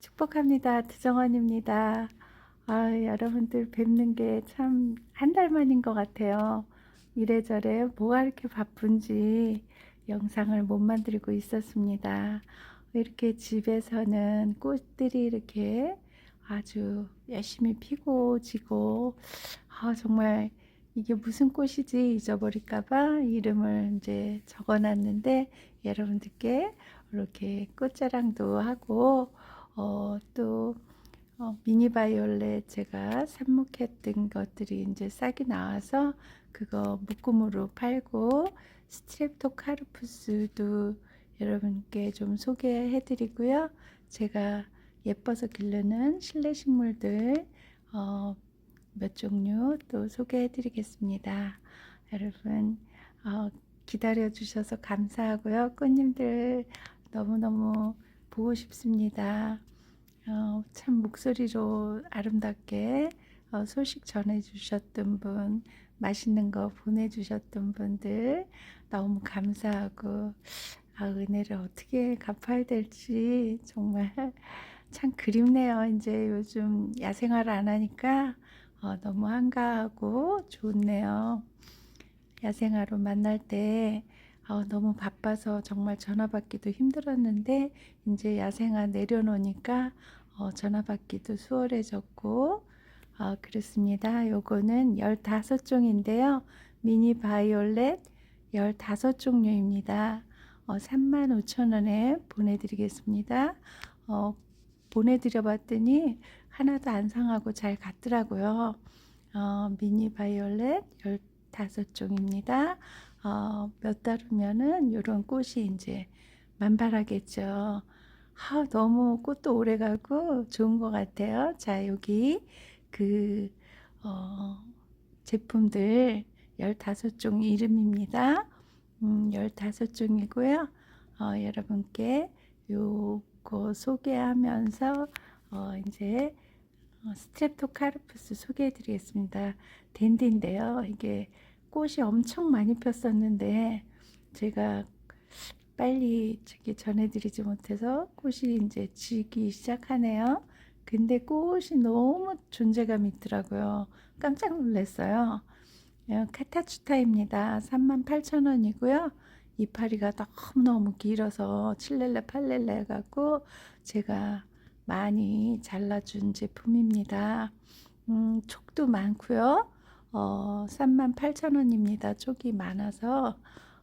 축복합니다. 드정원입니다. 아, 여러분들 뵙는 게 참 한 달 만인 것 같아요. 이래저래 뭐가 이렇게 바쁜지 영상을 못 만들고 있었습니다. 이렇게 집에서는 꽃들이 이렇게 아주 열심히 피고 지고 아, 정말 이게 무슨 꽃이지 잊어버릴까봐 이름을 이제 적어놨는데 여러분들께 이렇게 꽃자랑도 하고 어, 또 어, 미니 바이올렛 제가 삽목했던 것들이 이제 싹이 나와서 그거 묶음으로 팔고 스트랩토카르푸스도 여러분께 좀 소개해 드리고요. 제가 예뻐서 기르는 실내 식물들 어, 몇 종류 또 소개해 드리겠습니다. 여러분 어, 기다려 주셔서 감사하고요. 꽃님들 너무너무 보고 싶습니다. 어, 참 목소리로 아름답게 어, 소식 전해주셨던 분, 맛있는 거 보내주셨던 분들 너무 감사하고 아, 은혜를 어떻게 갚아야 될지 정말 참 그립네요. 이제 요즘 야생화를 안 하니까 어, 너무 한가하고 좋네요. 야생화로 만날 때 어, 너무 바빠서 정말 전화 받기도 힘들었는데 이제 야생화 내려놓으니까 어, 전화 받기도 수월해졌고 어, 그렇습니다. 요거는 15종인데요. 미니 바이올렛 15종류입니다. 어, 35,000원에 보내드리겠습니다. 어, 보내드려 봤더니 하나도 안 상하고 잘 갔더라고요. 어, 미니 바이올렛 15종입니다. 어, 몇 달 후면은 이런 꽃이 이제 만발하겠죠. 아, 너무 꽃도 오래 가고 좋은 것 같아요. 자, 여기 그, 어, 제품들 15종 이름입니다. 음, 15종이고요. 어, 여러분께 요거 소개하면서 어, 이제 어, 스트랩토카르푸스 소개해 드리겠습니다. 댄디인데요. 이게 꽃이 엄청 많이 폈었는데 제가 빨리 저기 전해드리지 못해서 꽃이 이제 지기 시작하네요. 근데 꽃이 너무 존재감이 있더라고요. 깜짝 놀랐어요. 예, 카타추타입니다. 38,000원이고요. 이파리가 너무너무 길어서 칠렐레 팔렐레 해갖고 제가 많이 잘라준 제품입니다. 음, 촉도 많고요. 어, 38,000원입니다. 쪽이 많아서.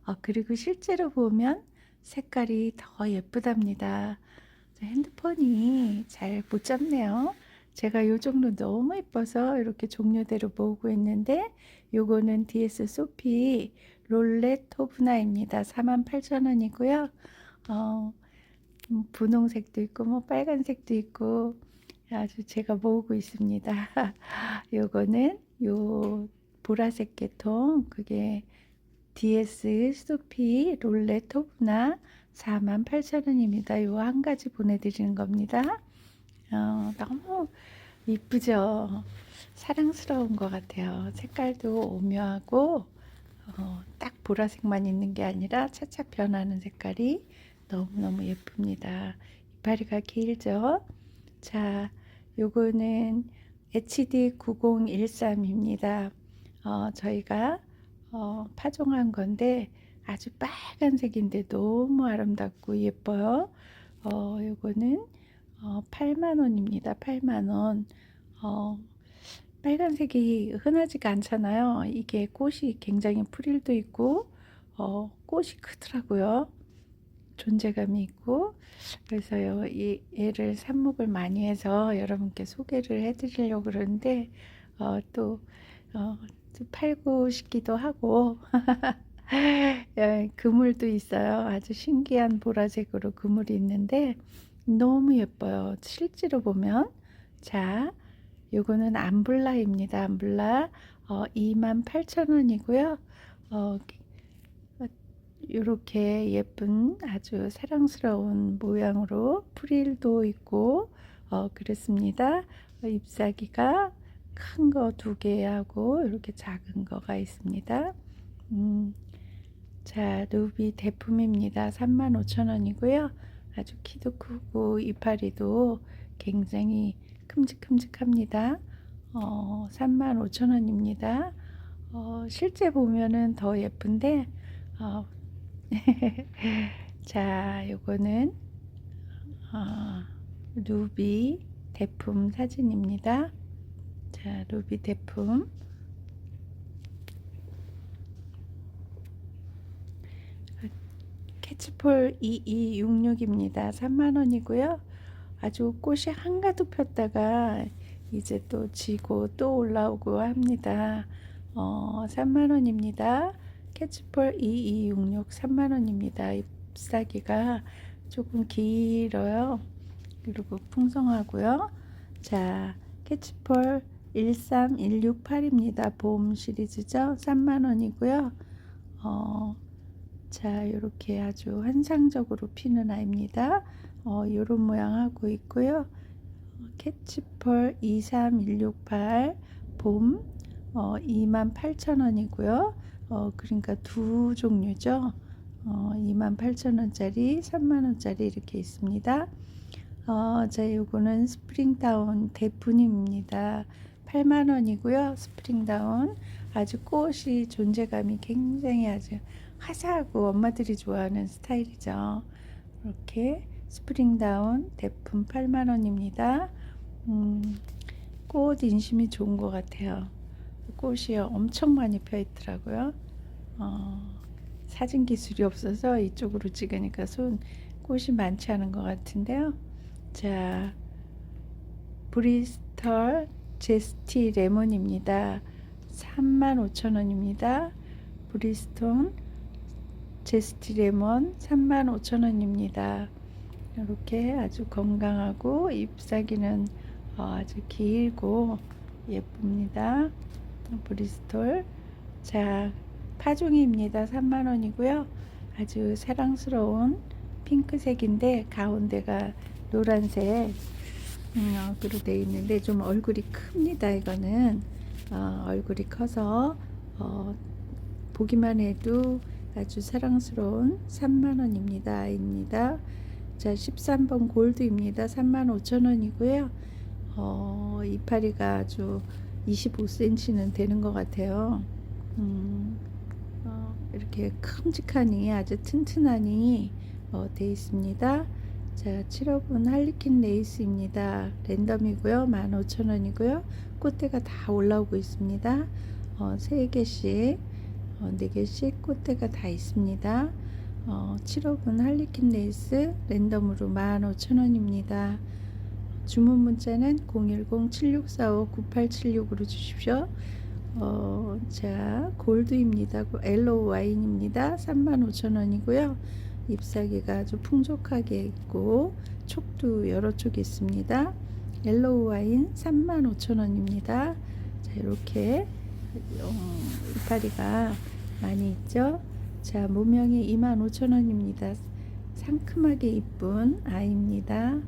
어, 그리고 실제로 보면 색깔이 더 예쁘답니다. 핸드폰이 잘 못 잡네요. 제가 요 정도 너무 예뻐서 이렇게 종류대로 모으고 있는데 요거는 DS 소피 롤렛 토브나입니다. 48,000원이고요. 어, 음, 분홍색도 있고 뭐 빨간색도 있고 아주 제가 모으고 있습니다. 요거는 요 보라색 계통 그게 DS 소피 롤렛 토브나 48,000원입니다. 요 한 가지 보내드리는 겁니다. 어, 너무 이쁘죠? 사랑스러운 것 같아요. 색깔도 오묘하고 어, 딱 보라색만 있는 게 아니라 차차 변하는 색깔이 너무너무 예쁩니다. 이파리가 길죠? 자, 요거는 HD9013입니다. 어, 저희가 어, 파종한 건데 아주 빨간색인데 너무 아름답고 예뻐요. 어, 요거는 어, 8만원입니다. 8만원. 어, 빨간색이 흔하지가 않잖아요. 이게 꽃이 굉장히 프릴도 있고, 어, 꽃이 크더라고요. 존재감이 있고, 그래서요, 이, 얘를 삽목을 많이 해서 여러분께 소개를 해드리려고 그러는데, 어, 또, 어, 또 팔고 싶기도 하고, 예, 그물도 있어요. 아주 신기한 보라색으로 그물이 있는데, 너무 예뻐요. 실제로 보면. 자, 요거는 암블라입니다. 암블라. 어, 28,000원이고요. 어, 요렇게 예쁜 아주 사랑스러운 모양으로 프릴도 있고, 어, 그렇습니다. 어, 잎사귀가 큰 거 두 개하고 이렇게 작은 거가 있습니다. 음, 자, 루비 대품입니다. 35,000원이고요. 아주 키도 크고 이파리도 굉장히 큼직큼직합니다. 어, 35,000원입니다. 어, 실제 보면은 더 예쁜데 어, 자, 요거는 어, 루비 대품 사진입니다. 자, 루비 대품 캐치폴 2266입니다. 3만원이고요. 아주 꽃이 한가득 폈다가 이제 또 지고 또 올라오고 합니다. 어, 3만원입니다. 캐치폴 2266 3만원입니다. 잎사귀가 조금 길어요. 그리고 풍성하고요. 자, 캐치폴 13168입니다. 봄 시리즈죠. 3만원이고요. 어, 자, 이렇게 아주 환상적으로 피는 아이입니다. 어, 요런 모양 하고 있고요. 캐치펄 23168 봄 어, 28,000원이고요. 어, 그러니까 두 종류죠. 어, 28,000원짜리, 3만원짜리 이렇게 있습니다. 어, 자, 요거는 스프링다운 대분입니다. 8만원이고요. 스프링다운. 아주 꽃이 존재감이 굉장히 아주 화사하고 엄마들이 좋아하는 스타일이죠. 이렇게 스프링다운 대품 8만원입니다. 음, 꽃 인심이 좋은 것 같아요. 꽃이 엄청 많이 펴 있더라고요. 어, 사진 기술이 없어서 이쪽으로 찍으니까 손 꽃이 많지 않은 것 같은데요. 자, 브리스털 제스티 레몬입니다. 35,000원입니다. 브리스톤 제스티 레몬 35,000원입니다. 이렇게 아주 건강하고 잎사귀는 어, 아주 길고 예쁩니다. 브리스톨 자 파종입니다. 3만원이고요. 아주 사랑스러운 핑크색인데 가운데가 노란색 음, 으로 되어 있는데 좀 얼굴이 큽니다. 이거는 어, 얼굴이 커서 어, 보기만 해도 아주 사랑스러운 3만원입니다. 아이입니다. 자, 13번 골드입니다. 35,000원이고요. 어, 이파리가 아주 25cm는 되는 것 같아요. 음, 어, 이렇게 큼직하니 아주 튼튼하니 어, 되어 있습니다. 자, 7호분 할리퀸 레이스입니다. 랜덤이고요. 15,000원이고요. 꽃대가 다 올라오고 있습니다. 어, 3개씩, 어, 4개씩 꽃대가 다 있습니다. 어, 7호분 할리퀸 레이스 랜덤으로 15,000원입니다. 주문 문자는 010-7645-9876으로 주십시오. 어, 자, 골드입니다. 엘로우 와인입니다. 35,000원이고요. 잎사귀가 아주 풍족하게 있고 촉도 여러 촉 있습니다. 옐로우 와인 35,000원입니다. 자, 이렇게 어, 이파리가 많이 있죠. 자, 모명이 25,000원입니다. 상큼하게 이쁜 아이입니다.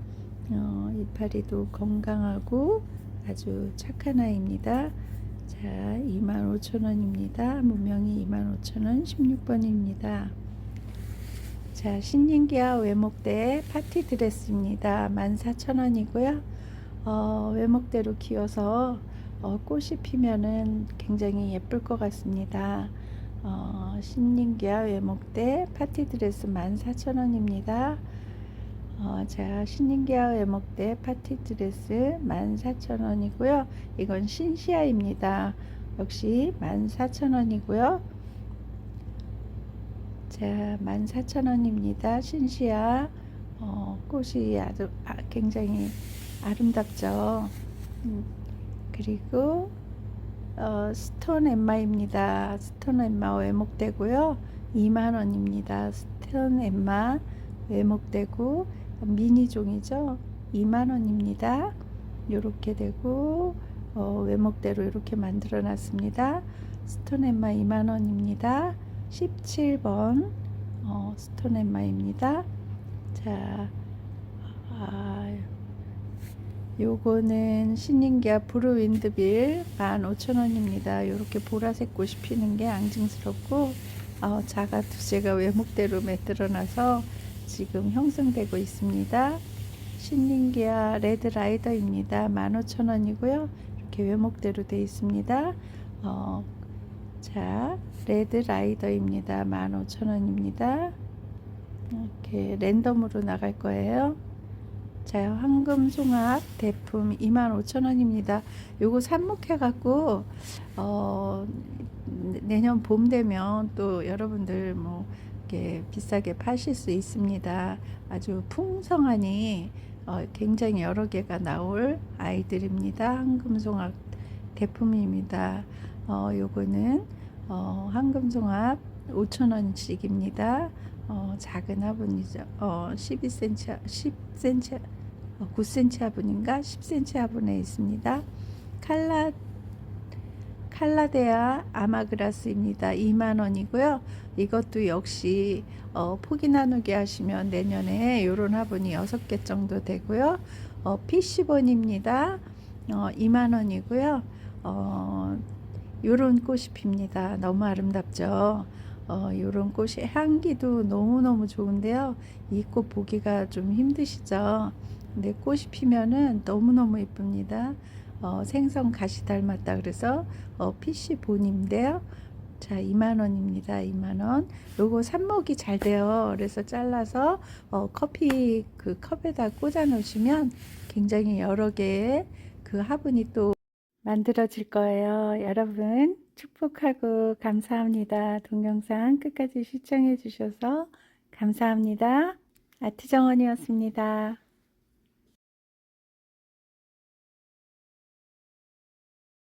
어, 이파리도 건강하고 아주 착한 아이입니다. 자, 25,000원입니다. 무명이 25,000원 16번입니다. 자, 신인기아 외목대 파티 드레스입니다. 14,000원이고요. 어, 외목대로 키워서 어, 꽃이 피면은 굉장히 예쁠 것 같습니다. 어, 신인기아 외목대 파티 드레스 14,000원입니다. 어, 자, 신인기아 외목대 파티 드레스 14,000원이고요. 이건 신시아입니다. 역시 14,000원이고요. 자, 14,000원입니다. 신시아. 어, 꽃이 아주 아, 굉장히 아름답죠. 음, 그리고 어, 스톤 엠마입니다. 스톤 엠마 외목되고요. 2만원입니다. 스톤 엠마 외목되고 미니종이죠. 2만원입니다. 이렇게 되고 어, 외목대로 이렇게 만들어 놨습니다. 스톤 엠마 2만원입니다. 17번 어, 스톤 엠마입니다. 자, 아, 요거는 신인기아 브루 윈드빌 15,000원입니다. 이렇게 보라색 꽃이 피는 게 앙증스럽고 어, 자가 두제가 외목대로 매들어놔서 지금 형성되고 있습니다. 신nin기아 레드라이더입니다. 15,000원이고요. 이렇게 외목대로 되어 있습니다. 어, 자, 레드라이더입니다. 15,000원입니다. 이렇게 랜덤으로 나갈 거예요. 자, 황금 송합 대품 25,000원입니다. 요거 삽목해 갖고 어 내년 봄 되면 또 여러분들 뭐 이렇게 비싸게 파실 수 있습니다. 아주 풍성하니 어 굉장히 여러 개가 나올 아이들입니다. 황금송합 대품입니다. 어 요거는 어 황금송합 5,000원씩입니다. 어 작은 화분이죠. 어 12cm 10cm 9cm 화분인가 10cm 화분에 있습니다. 칼라 칼라데아 아마그라스입니다. 2만 원이고요. 이것도 역시 어, 포기 나누기 하시면 내년에 요런 화분이 6개 정도 되고요. 어, 피시본입니다. 어, 2만 원이고요. 어, 요런 꽃이 핍니다. 너무 아름답죠. 어, 요런 꽃이 향기도 너무너무 좋은데요. 이 꽃 보기가 좀 힘드시죠? 근데 꽃이 피면은 너무너무 예쁩니다. 어, 생선 가시 닮았다 그래서 어, PC 본인데요. 자, 2만 원입니다. 2만 원. 요거 삽목이 잘 돼요. 그래서 잘라서 어, 커피 그 컵에다 꽂아 놓으시면 굉장히 여러 개의 그 화분이 또 만들어질 거예요. 여러분 축복하고 감사합니다. 동영상 끝까지 시청해 주셔서 감사합니다. 아트정원이었습니다.